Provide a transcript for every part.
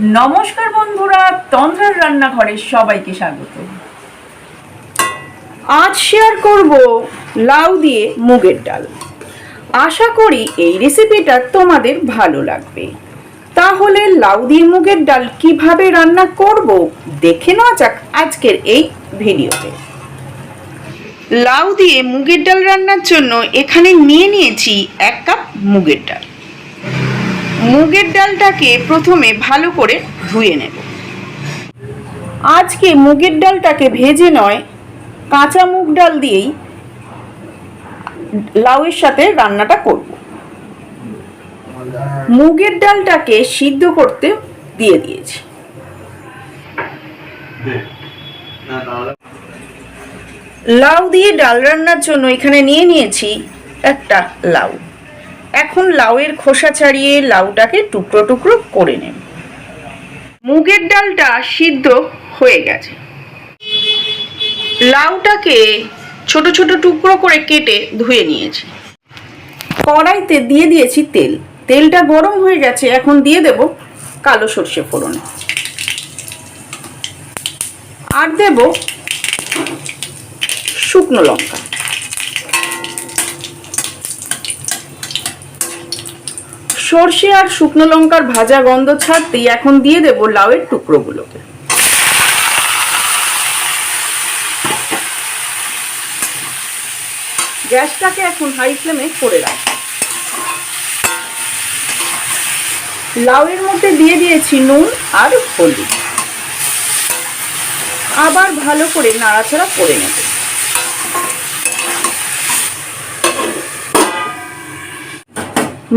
নমস্কার বন্ধুরা, তন্দ্রার রান্নাঘরে সবাইকে স্বাগত। আজ শেয়ার করব লাউ দিয়ে মুগের ডাল। আশা করি এই রেসিপিটা তোমাদের ভালো লাগবে। তাহলে লাউ দিয়ে মুগের ডাল কীভাবে রান্না করব দেখে নেওয়া যাক আজকের এই ভিডিওতে। লাউ দিয়ে মুগের ডাল রান্নার জন্য এখানে নিয়ে নিয়েছি এক কাপ মুগের ডাল। মুগের ডালটাকে প্রথমে ভালো করে ধুয়ে নেব। আজকে মুগের ডালটাকে ভেজে নয়, কাঁচা মুগ ডাল দিয়েই লাউয়ের সাথে রান্নাটা করব। মুগের ডালটাকে সিদ্ধ করতে দিয়ে দিয়েছি। লাউ দিয়ে ডাল রান্নার জন্য এখানে নিয়ে নিয়েছি একটা লাউ। এখন লাউয়ের খোসা ছাড়িয়ে লাউটাকে টুকরো টুকরো করে নেব মুগের ডালটা সিদ্ধ হয়ে গেছে। লাউটাকে ছোট ছোট টুকরো করে কেটে ধুয়ে নিয়েছি। কড়াইতে দিয়ে দিয়েছি তেল। তেলটা গরম হয়ে গেছে, এখন দিয়ে দেব কালো সর্ষে ফোড়ন। আর দেব শুকনো লঙ্কা। সর্ষে আর শুকনো লঙ্কার ভাজা গন্ধ ছাড়তেই এখন দিয়ে দেব লাউয়ের টুকরোগুলোকে গ্যাসটাকে এখন হাই ফ্লেমে করে রাখ লাউয়ের মধ্যে দিয়ে দিয়েছি নুন আর হলুদ। আবার ভালো করে নাড়াচাড়া করে নেব।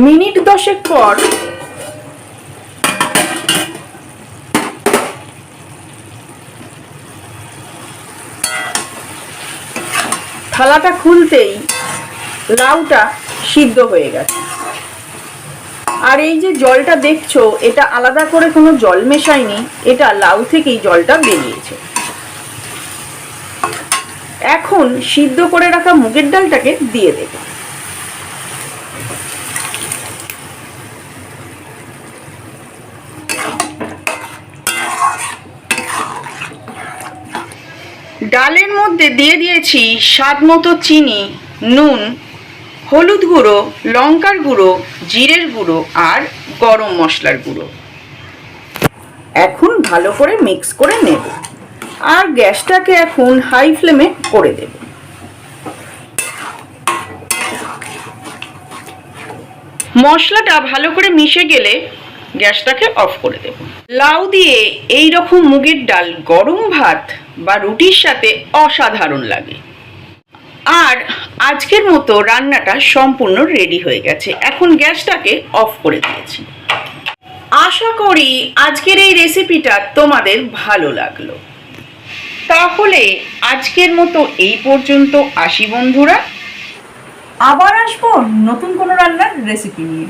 মিনিট দশেক পর থালাটা খুলতেই লাউটা সিদ্ধ হয়ে গেছে। আর এই যে জলটা দেখছ, এটা আলাদা করে কোনো জল মেশায়নি, এটা লাউ থেকেই জলটা বেরিয়েছে। এখন সিদ্ধ করে রাখা মুগের ডালটাকে দিয়ে দেবো। ডালের মধ্যে দিয়ে দিয়েছি স্বাদ মতো চিনি, নুন, হলুদ গুঁড়ো, লঙ্কার গুঁড়ো, জিরের গুঁড়ো আর গরম মশলার গুঁড়ো। এখন ভালো করে মিক্স করে নেব আর গ্যাসটাকে এখন হাই ফ্লেমে করে দেব। মশলাটা ভালো করে মিশে গেলে গ্যাসটাকে অফ করে দেব। লাউ দিয়ে এই রকম মুগের ডাল গরম ভাত বা রুটির সাথে অসাধারণ লাগে। আর আজকের মতো রান্নাটা সম্পূর্ণ রেডি হয়ে গেছে। এখন গ্যাসটাকে অফ করে দিয়েছি। আশা করি আজকের এই রেসিপিটা তোমাদের ভালো লাগল। তাহলে আজকের মতো এই পর্যন্ত আসি বন্ধুরা। আবার আসব নতুন কোনো রান্নার রেসিপি নিয়ে।